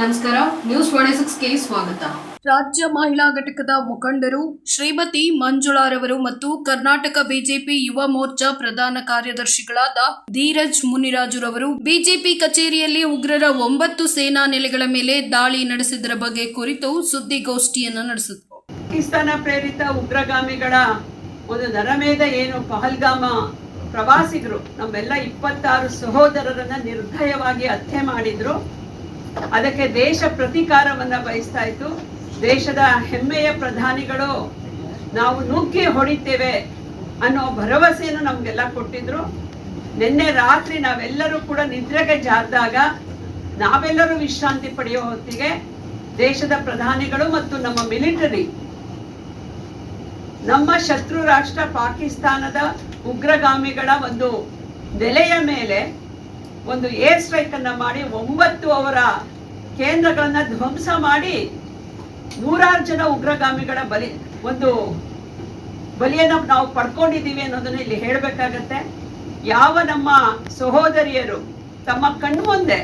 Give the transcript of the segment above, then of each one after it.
ನಮಸ್ಕಾರ ನ್ಯೂಸ್ ಸಿಕ್ಸ್ಗೆ ಸ್ವಾಗತ. ರಾಜ್ಯ ಮಹಿಳಾ ಘಟಕದ ಮುಖಂಡರು ಶ್ರೀಮತಿ ಮಂಜುಳಾರವರು ಮತ್ತು ಕರ್ನಾಟಕ ಬಿಜೆಪಿ ಯುವ ಮೋರ್ಚಾ ಪ್ರಧಾನ ಕಾರ್ಯದರ್ಶಿಗಳಾದ ಧೀರಜ್ ಮುನಿರಾಜುರವರು ಬಿಜೆಪಿ ಕಚೇರಿಯಲ್ಲಿ ಉಗ್ರರ ಒಂಬತ್ತು ಸೇನಾ ನೆಲೆಗಳ ಮೇಲೆ ದಾಳಿ ನಡೆಸಿದರ ಬಗ್ಗೆ ಕುರಿತು ಸುದ್ದಿಗೋಷ್ಠಿಯನ್ನು ನಡೆಸಿದರು. ಪಾಕಿಸ್ತಾನ ಪ್ರೇರಿತ ಉಗ್ರಗಾಮಿಗಳ ಒಂದು ನರಮೇಧ ಏನು ಪಹಲ್ಗಾಮ ಪ್ರವಾಸಿಗರು ನಮ್ಮೆಲ್ಲ ಇಪ್ಪತ್ತಾರು ಸಹೋದರರನ್ನ ನಿರ್ಭಯವಾಗಿ ಹತ್ಯೆ ಮಾಡಿದ್ರು. ಅದಕ್ಕೆ ದೇಶ ಪ್ರತೀಕಾರವನ್ನ ಬಯಸ್ತಾ ಇತ್ತು. ದೇಶದ ಹೆಮ್ಮೆಯ ಪ್ರಧಾನಿಗಳು ನಾವು ನುಗ್ಗಿ ಹೊಡಿತೇವೆ ಅನ್ನೋ ಭರವಸೆಯನ್ನು ನಮ್ಗೆಲ್ಲ ಕೊಟ್ಟಿದ್ರು. ನಿನ್ನೆ ರಾತ್ರಿ ನಾವೆಲ್ಲರೂ ಕೂಡ ನಿದ್ರೆಗೆ ಜಾರಿದಾಗ ನಾವೆಲ್ಲರೂ ವಿಶ್ರಾಂತಿ ಪಡೆಯೋ ಹೊತ್ತಿಗೆ ದೇಶದ ಪ್ರಧಾನಿಗಳು ಮತ್ತು ನಮ್ಮ ಮಿಲಿಟರಿ, ನಮ್ಮ ಶತ್ರು ರಾಷ್ಟ್ರ ಪಾಕಿಸ್ತಾನದ ಉಗ್ರಗಾಮಿಗಳ ಒಂದು ನೆಲೆಯ ಮೇಲೆ ಒಂದು ಏರ್ ಸ್ಟ್ರೈಕ್ ಅನ್ನ ಮಾಡಿ ಒಂಬತ್ತು ಅವರ ಕೇಂದ್ರಗಳನ್ನ ಧ್ವಂಸ ಮಾಡಿ ನೂರಾರು ಜನ ಉಗ್ರಗಾಮಿಗಳ ಬಲಿ, ಒಂದು ಬಲಿಯನ್ನ ನಾವು ಪಡ್ಕೊಂಡಿದ್ದೀವಿ ಅನ್ನೋದನ್ನ ಇಲ್ಲಿ ಹೇಳಬೇಕಾಗತ್ತೆ. ಯಾವ ನಮ್ಮ ಸಹೋದರಿಯರು ತಮ್ಮ ಕಣ್ಮುಂದೆ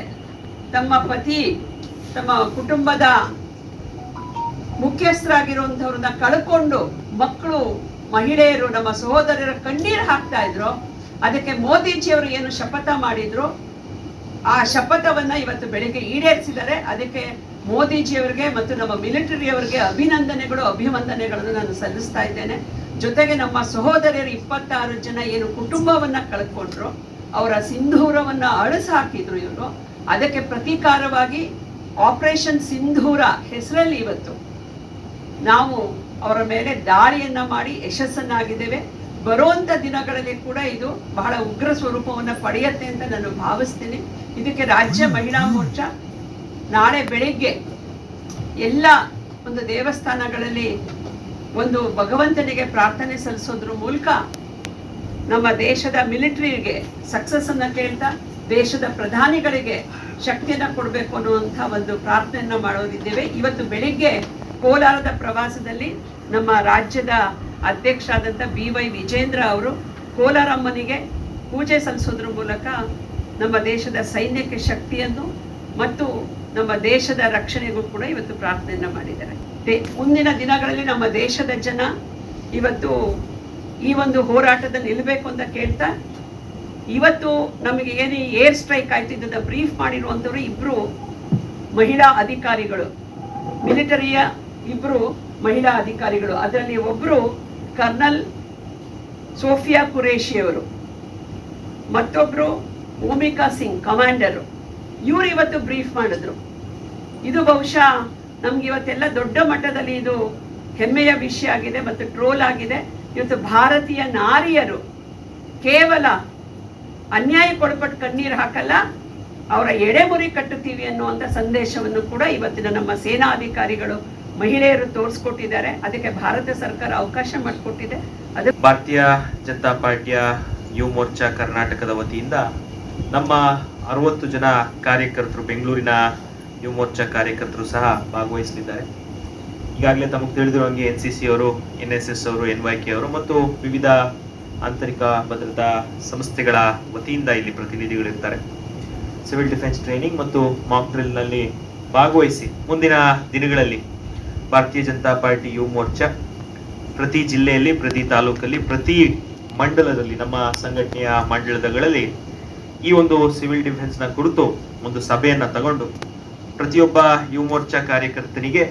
ತಮ್ಮ ಪತಿ, ತಮ್ಮ ಕುಟುಂಬದ ಮುಖ್ಯಸ್ಥರಾಗಿರುವಂಥವ್ರನ್ನ ಕಳ್ಕೊಂಡು ಮಕ್ಕಳು, ಮಹಿಳೆಯರು, ನಮ್ಮ ಸಹೋದರರ ಕಣ್ಣೀರು ಹಾಕ್ತಾ ಇದ್ರು. ಅದಕ್ಕೆ ಮೋದಿಜಿಯವರು ಏನು ಶಪಥ ಮಾಡಿದ್ರು? ಆ ಶಪಥವನ್ನ ಇವತ್ತು ಬೆಳಿಗ್ಗೆ ಈಡೇರಿಸಿದ್ದಾರೆ. ಅದಕ್ಕೆ ಮೋದಿಜಿಯವರಿಗೆ ಮತ್ತು ನಮ್ಮ ಮಿಲಿಟರಿಯವರಿಗೆ ಅಭಿನಂದನೆಗಳು, ಅಭಿವಂದನೆಗಳನ್ನು ನಾನು ಸಲ್ಲಿಸ್ತಾ ಇದ್ದೇನೆ. ಜೊತೆಗೆ ನಮ್ಮ ಸಹೋದರಿಯರು ಇಪ್ಪತ್ತಾರು ಜನ ಏನು ಕುಟುಂಬವನ್ನ ಕಳ್ಕೊಂಡ್ರು, ಅವರ ಸಿಂಧೂರವನ್ನ ಅಳಸಾಕಿದ್ರು ಇವರು. ಅದಕ್ಕೆ ಪ್ರತೀಕಾರವಾಗಿ ಆಪರೇಷನ್ ಸಿಂಧೂರ ಹೆಸರಲ್ಲಿ ಇವತ್ತು ನಾವು ಅವರ ಮೇಲೆ ದಾಳಿಯನ್ನ ಮಾಡಿ ಯಶಸ್ಸನ್ನಾಗಿದ್ದೇವೆ. ಬರುವಂತ ದಿನಗಳಲ್ಲಿ ಕೂಡ ಇದು ಬಹಳ ಉಗ್ರ ಸ್ವರೂಪವನ್ನು ಪಡೆಯುತ್ತೆ ಅಂತ ನಾನು ಭಾವಿಸ್ತೀನಿ. ಇದಕ್ಕೆ ರಾಜ್ಯ ಮಹಿಳಾ ಮೋರ್ಚಾ ನಾಳೆ ಬೆಳಿಗ್ಗೆ ಎಲ್ಲ ಒಂದು ದೇವಸ್ಥಾನಗಳಲ್ಲಿ ಒಂದು ಭಗವಂತನಿಗೆ ಪ್ರಾರ್ಥನೆ ಸಲ್ಲಿಸೋದ್ರ ಮೂಲಕ ನಮ್ಮ ದೇಶದ ಮಿಲಿಟರಿಗೆ ಸಕ್ಸಸ್ ಅನ್ನ ಕೇಳ್ತಾ ದೇಶದ ಪ್ರಧಾನಿಗಳಿಗೆ ಶಕ್ತಿಯನ್ನ ಕೊಡಬೇಕು ಅನ್ನುವಂಥ ಒಂದು ಪ್ರಾರ್ಥನೆಯನ್ನು ಮಾಡೋದಿದ್ದೇವೆ. ಇವತ್ತು ಬೆಳಿಗ್ಗೆ ಕೋಲಾರದ ಪ್ರವಾಸದಲ್ಲಿ ನಮ್ಮ ರಾಜ್ಯದ ಅಧ್ಯಕ್ಷರಾದಂಥ ಬಿ ವೈ ವಿಜೇಂದ್ರ ಅವರು ಕೋಲಾರಮ್ಮನಿಗೆ ಪೂಜೆ ಸಲ್ಲಿಸೋದ್ರ ಮೂಲಕ ನಮ್ಮ ದೇಶದ ಸೈನ್ಯಕ್ಕೆ ಶಕ್ತಿಯನ್ನು ಮತ್ತು ನಮ್ಮ ದೇಶದ ರಕ್ಷಣೆಗೂ ಕೂಡ ಇವತ್ತು ಪ್ರಾರ್ಥನೆಯನ್ನು ಮಾಡಿದ್ದಾರೆ. ಮುಂದಿನ ದಿನಗಳಲ್ಲಿ ನಮ್ಮ ದೇಶದ ಜನ ಇವತ್ತು ಈ ಒಂದು ಹೋರಾಟದಲ್ಲಿ ನಿಲ್ಲಬೇಕು ಅಂತ ಕೇಳ್ತಾ ಇವತ್ತು ನಮಗೆ ಏನು ಏರ್ ಸ್ಟ್ರೈಕ್ ಆಯ್ತು ಇದನ್ನ ಬ್ರೀಫ್ ಮಾಡಿರುವಂಥವ್ರು ಇಬ್ರು ಮಹಿಳಾ ಅಧಿಕಾರಿಗಳು, ಮಿಲಿಟರಿಯ ಇಬ್ರು ಮಹಿಳಾ ಅಧಿಕಾರಿಗಳು. ಅದರಲ್ಲಿ ಒಬ್ಬರು ಕರ್ನಲ್ ಸೋಫಿಯಾ ಕುರೇಶಿ ಅವರು ಮತ್ತೊಬ್ರು ಭೂಮಿಕಾ ಸಿಂಗ್ ಕಮಾಂಡರು. ಇವರು ಇವತ್ತು ಬ್ರೀಫ್ ಮಾಡಿದ್ರು. ಇದು ಬಹುಶಃ ನಮ್ಗೆ ಇವತ್ತೆಲ್ಲ ದೊಡ್ಡ ಮಟ್ಟದಲ್ಲಿ ಇದು ಹೆಮ್ಮೆಯ ವಿಷಯ ಆಗಿದೆ ಮತ್ತು ಟ್ರೋಲ್ ಆಗಿದೆ. ಇವತ್ತು ಭಾರತೀಯ ನಾರಿಯರು ಕೇವಲ ಅನ್ಯಾಯಕ್ಕೊಳಪಟ್ಟು ಕಣ್ಣೀರು ಹಾಕಲ್ಲ, ಅವರ ಎಡೆಮುರಿ ಕಟ್ಟುತ್ತೀವಿ ಅನ್ನುವಂಥ ಸಂದೇಶವನ್ನು ಕೂಡ ಇವತ್ತಿನ ನಮ್ಮ ಸೇನಾ ಅಧಿಕಾರಿಗಳು ಮಹಿಳೆಯರು ತೋರಿಸ್ಕೊಟ್ಟಿದ್ದಾರೆ. ಅದಕ್ಕೆ ಭಾರತ ಸರ್ಕಾರ ಅವಕಾಶ ಮಾಡಿಕೊಟ್ಟಿದೆ. ಅದು ಭಾರತೀಯ ಜನತಾ ಪಾರ್ಟಿಯ ಯುವ ಮೋರ್ಚಾ ಕರ್ನಾಟಕದ ವತಿಯಿಂದ ನಮ್ಮ ಅರವತ್ತು ಜನ ಕಾರ್ಯಕರ್ತರು, ಬೆಂಗಳೂರಿನ ಯುವ ಮೋರ್ಚಾ ಕಾರ್ಯಕರ್ತರು ಸಹ ಭಾಗವಹಿಸಲಿದ್ದಾರೆ. ಈಗಾಗಲೇ ತಮಗೆ ತಿಳಿದಿರೋ ಹಾಗೆ ಎನ್ ಸಿ ಸಿ ಅವರು, ಎನ್ ಎಸ್ ಎಸ್ ಅವರು, ಎನ್ ವೈ ಕೆ ಅವರು ಮತ್ತು ವಿವಿಧ ಆಂತರಿಕ ಭದ್ರತಾ ಸಂಸ್ಥೆಗಳ ವತಿಯಿಂದ ಇಲ್ಲಿ ಪ್ರತಿನಿಧಿಗಳಿರ್ತಾರೆ. ಸಿವಿಲ್ ಡಿಫೆನ್ಸ್ ಟ್ರೈನಿಂಗ್ ಮತ್ತು ಮಾಕ್ ಡ್ರಿಲ್ನಲ್ಲಿ ಭಾಗವಹಿಸಿ ಮುಂದಿನ ದಿನಗಳಲ್ಲಿ ಭಾರತೀಯ ಜನತಾ ಪಾರ್ಟಿ ಯುವ ಮೋರ್ಚಾ ಪ್ರತಿ ಜಿಲ್ಲೆಯಲ್ಲಿ, ಪ್ರತಿ ತಾಲೂಕಲ್ಲಿ, ಪ್ರತಿ ಮಂಡಲದಲ್ಲಿ, ನಮ್ಮ ಸಂಘಟನೆಯ ಮಂಡಲಗಳಲ್ಲಿ ಈ ಒಂದು ಸಿವಿಲ್ ಡಿಫೆನ್ಸ್ನ ಕುರಿತು ಒಂದು ಸಭೆಯನ್ನ ತಗೊಂಡು ಪ್ರತಿಯೊಬ್ಬ ಯುವ ಮೋರ್ಚಾ ಕಾರ್ಯಕರ್ತನಿಗೆ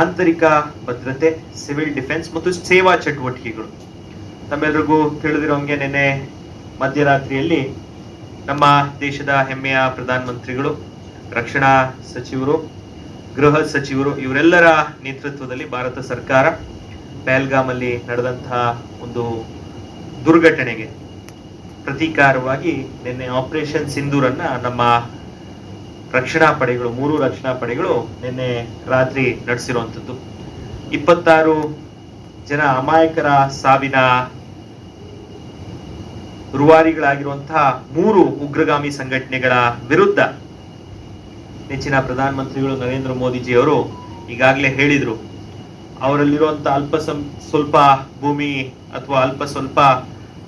ಆಂತರಿಕ ಭದ್ರತೆ, ಸಿವಿಲ್ ಡಿಫೆನ್ಸ್ ಮತ್ತು ಸೇವಾ ಚಟುವಟಿಕೆಗಳು. ತಮ್ಮೆಲ್ಲರಿಗೂ ತಿಳಿದಿರೋಂಗೆ ನಿನ್ನೆ ಮಧ್ಯರಾತ್ರಿಯಲ್ಲಿ ನಮ್ಮ ದೇಶದ ಹೆಮ್ಮೆಯ ಪ್ರಧಾನಮಂತ್ರಿಗಳು, ರಕ್ಷಣಾ ಸಚಿವರು ಗೃಹ ಸಚಿವರು ಇವರೆಲ್ಲರ ನೇತೃತ್ವದಲ್ಲಿ ಭಾರತ ಸರ್ಕಾರ ಪಹಲ್ಗಾಮಲ್ಲಿ ನಡೆದಂತಹ ಒಂದು ದುರ್ಘಟನೆಗೆ ಪ್ರತೀಕಾರವಾಗಿ ನಿನ್ನೆ ಆಪರೇಷನ್ ಸಿಂಧೂರನ್ನ ನಮ್ಮ ರಕ್ಷಣಾ ಪಡೆಗಳು, ಮೂರು ರಕ್ಷಣಾ ಪಡೆಗಳು ನಿನ್ನೆ ರಾತ್ರಿ ನಡೆಸಿರುವಂಥದ್ದು. ಇಪ್ಪತ್ತಾರು ಜನ ಅಮಾಯಕರ ಸಾವಿನ ರೂವಾರಿಗಳಾಗಿರುವಂತಹ ಮೂರು ಉಗ್ರಗಾಮಿ ಸಂಘಟನೆಗಳ ವಿರುದ್ಧ ನೆಚ್ಚಿನ ಪ್ರಧಾನಮಂತ್ರಿಗಳು ನರೇಂದ್ರ ಮೋದಿಜಿ ಅವರು ಈಗಾಗಲೇ ಹೇಳಿದರು, ಅವರಲ್ಲಿರುವಂಥ ಅಲ್ಪ ಸಂ, ಸ್ವಲ್ಪ ಭೂಮಿ ಅಥವಾ ಅಲ್ಪ ಸ್ವಲ್ಪ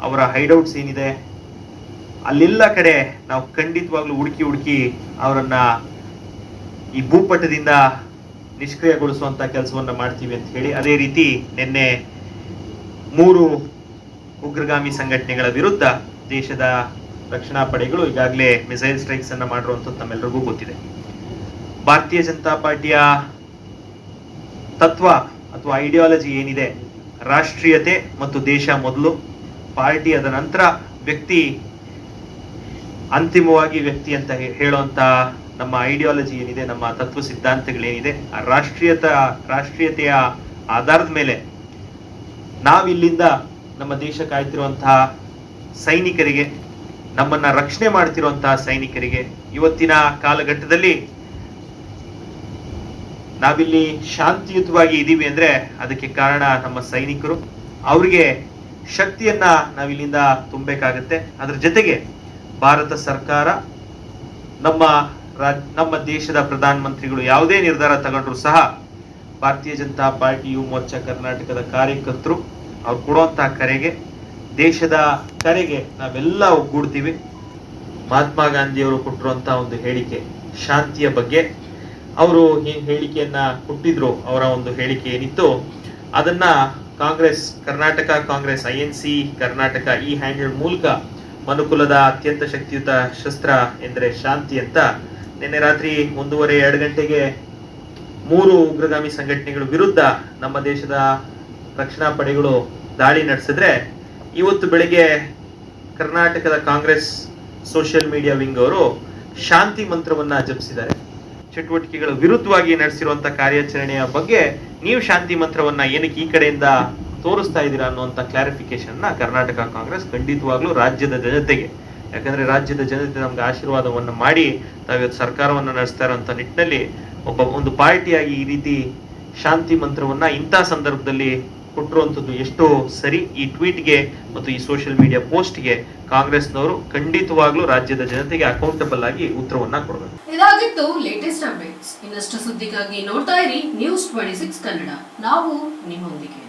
ಅವರ ಹೈಡೌಟ್ಸ್ ಏನಿದೆ, ಅಲ್ಲೆಲ್ಲ ಕಡೆ ನಾವು ಖಂಡಿತವಾಗ್ಲೂ ಹುಡುಕಿ ಹುಡುಕಿ ಅವರನ್ನ ಈ ಭೂಪಟದಿಂದ ನಿಷ್ಕ್ರಿಯಗೊಳಿಸುವಂಥ ಕೆಲಸವನ್ನು ಮಾಡ್ತೀವಿ ಅಂತ ಹೇಳಿ ಅದೇ ರೀತಿ ನಿನ್ನೆ ಮೂರು ಉಗ್ರಗಾಮಿ ಸಂಘಟನೆಗಳ ವಿರುದ್ಧ ದೇಶದ ರಕ್ಷಣಾ ಪಡೆಗಳು ಈಗಾಗಲೇ ಮಿಸೈಲ್ ಸ್ಟ್ರೈಕ್ಸ್ ಅನ್ನ ಮಾಡಿರುವಂಥದ್ದು ತಮ್ಮೆಲ್ಲರಿಗೂ ಗೊತ್ತಿದೆ. ಭಾರತೀಯ ಜನತಾ ಪಾರ್ಟಿಯ ತತ್ವ ಅಥವಾ ಐಡಿಯಾಲಜಿ ಏನಿದೆ? ರಾಷ್ಟ್ರೀಯತೆ ಮತ್ತು ದೇಶ ಮೊದಲು ಪಾರ್ಟಿ ಅದ ನಂತರ ವ್ಯಕ್ತಿ, ಅಂತಿಮವಾಗಿ ವ್ಯಕ್ತಿ ಅಂತ ಹೇಳುವಂತ ನಮ್ಮ ಐಡಿಯಾಲಜಿ ಏನಿದೆ, ನಮ್ಮ ತತ್ವ ಸಿದ್ಧಾಂತಗಳೇನಿದೆ, ಆ ರಾಷ್ಟ್ರೀಯತ, ರಾಷ್ಟ್ರೀಯತೆಯ ಆಧಾರದ ಮೇಲೆ ನಾವಿಲ್ಲಿಂದ ನಮ್ಮ ದೇಶ ಕಾಯ್ತಿರುವಂತಹ ಸೈನಿಕರಿಗೆ, ನಮ್ಮನ್ನ ರಕ್ಷಣೆ ಮಾಡ್ತಿರುವಂತಹ ಸೈನಿಕರಿಗೆ, ಇವತ್ತಿನ ಕಾಲಘಟ್ಟದಲ್ಲಿ ನಾವಿಲ್ಲಿ ಶಾಂತಿಯುತವಾಗಿ ಇದ್ದೀವಿ ಅಂದ್ರೆ ಅದಕ್ಕೆ ಕಾರಣ ನಮ್ಮ ಸೈನಿಕರು. ಅವ್ರಿಗೆ ಶಕ್ತಿಯನ್ನ ನಾವಿಲ್ಲಿಂದ ತುಂಬಬೇಕಾಗತ್ತೆ. ಅದರ ಜೊತೆಗೆ ಭಾರತ ಸರ್ಕಾರ, ನಮ್ಮ ನಮ್ಮ ದೇಶದ ಪ್ರಧಾನ ಮಂತ್ರಿಗಳು ಯಾವುದೇ ನಿರ್ಧಾರ ತಗೊಂಡ್ರು ಸಹ ಭಾರತೀಯ ಜನತಾ ಪಾರ್ಟಿ ಯುವ ಮೋರ್ಚಾ ಕರ್ನಾಟಕದ ಕಾರ್ಯಕರ್ತರು, ಅವ್ರು ಕೊಡುವಂತಹ ಕರೆಗೆ, ದೇಶದ ಕರೆಗೆ ನಾವೆಲ್ಲ ಒಗ್ಗೂಡ್ತೀವಿ. ಮಹಾತ್ಮ ಗಾಂಧಿಯವರು ಕೊಟ್ಟಿರುವಂತಹ ಒಂದು ಹೇಳಿಕೆ, ಶಾಂತಿಯ ಬಗ್ಗೆ. ಅವರು ಹೇಳಿಕೆಯನ್ನ ಕೊಟ್ಟಿದ್ರು. ಅವರ ಒಂದು ಹೇಳಿಕೆ ಏನಿತ್ತು, ಅದನ್ನ Congress, Karnataka Congress, I N C Karnataka ಈ ಹ್ಯಾಂಡಲ್ ಮೂಲಕ ಮನುಕುಲದ ಅತ್ಯಂತ ಶಕ್ತಿಯುತ ಶಸ್ತ್ರ ಎಂದರೆ ಶಾಂತಿ ಅಂತ ನಿನ್ನೆ ರಾತ್ರಿ ಒಂದೂವರೆ, ಎರಡು ಗಂಟೆಗೆ ಮೂರು ಉಗ್ರಗಾಮಿ ಸಂಘಟನೆಗಳ ವಿರುದ್ಧ ನಮ್ಮ ದೇಶದ ರಕ್ಷಣಾ ಪಡೆಗಳು ದಾಳಿ ನಡೆಸಿದ್ರೆ, ಇವತ್ತು ಬೆಳಿಗ್ಗೆ ಕರ್ನಾಟಕದ ಕಾಂಗ್ರೆಸ್ ಸೋಷಿಯಲ್ ಮೀಡಿಯಾ ವಿಂಗ್ ಅವರು ಶಾಂತಿ ಮಂತ್ರವನ್ನ ಜಪಿಸಿದ್ದಾರೆ. ಚಟುವಟಿಕೆಗಳ ವಿರುದ್ಧವಾಗಿ ನಡೆಸಿರುವಂತ ಕಾರ್ಯಾಚರಣೆಯ ಬಗ್ಗೆ ನೀವು ಶಾಂತಿ ಮಂತ್ರವನ್ನ ಏನಕ್ಕೆ ಈ ಕಡೆಯಿಂದ ತೋರಿಸ್ತಾ ಇದ್ದೀರಾ ಕ್ಲಾರಿಫಿಕೇಶನ್ನ ಕರ್ನಾಟಕ ಕಾಂಗ್ರೆಸ್ ಖಂಡಿತವಾಗ್ಲೂ ರಾಜ್ಯದ ಜನತೆಗೆ. ಯಾಕಂದ್ರೆ ರಾಜ್ಯದ ಜನತೆ ನಮ್ಗೆ ಆಶೀರ್ವಾದವನ್ನು ಮಾಡಿ ತಾವಿವತ್ತು ಸರ್ಕಾರವನ್ನ ನಡೆಸ್ತಾ ಇರುವಂತ ನಿಟ್ಟಿನಲ್ಲಿ ಒಬ್ಬ ಒಂದು ಪಾರ್ಟಿಯಾಗಿ ಈ ರೀತಿ ಶಾಂತಿ ಮಂತ್ರವನ್ನ ಇಂಥ ಸಂದರ್ಭದಲ್ಲಿ ಕೊಟ್ಟಿರುವಂಥದ್ದು ಎಷ್ಟೋ ಸರಿ ಈ ಟ್ವೀಟ್ಗೆ ಮತ್ತು ಈ ಸೋಷಿಯಲ್ ಮೀಡಿಯಾ ಪೋಸ್ಟ್ಗೆ ಕಾಂಗ್ರೆಸ್ನವರು ಖಂಡಿತವಾಗ್ಲೂ ರಾಜ್ಯದ ಜನತೆಗೆ ಅಕೌಂಟಬಲ್ ಆಗಿ ಉತ್ತರವನ್ನ ಕೊಡಬೇಕು. ಇದಾಗಿತ್ತು ಲೇಟೆಸ್ಟ್ ಅಪ್ಡೇಟ್ಸ್ ಇನ್ನಷ್ಟು ಸುದ್ದಿಗಾಗಿ ನೋಡ್ತಾ ಇರಿ ನ್ಯೂಸ್ ಟ್ವೆಂಟಿ ಸಿಕ್ಸ್ ಕನ್ನಡ. ನಾವು ನಿಮ್ಮೊಂದಿಗೆ.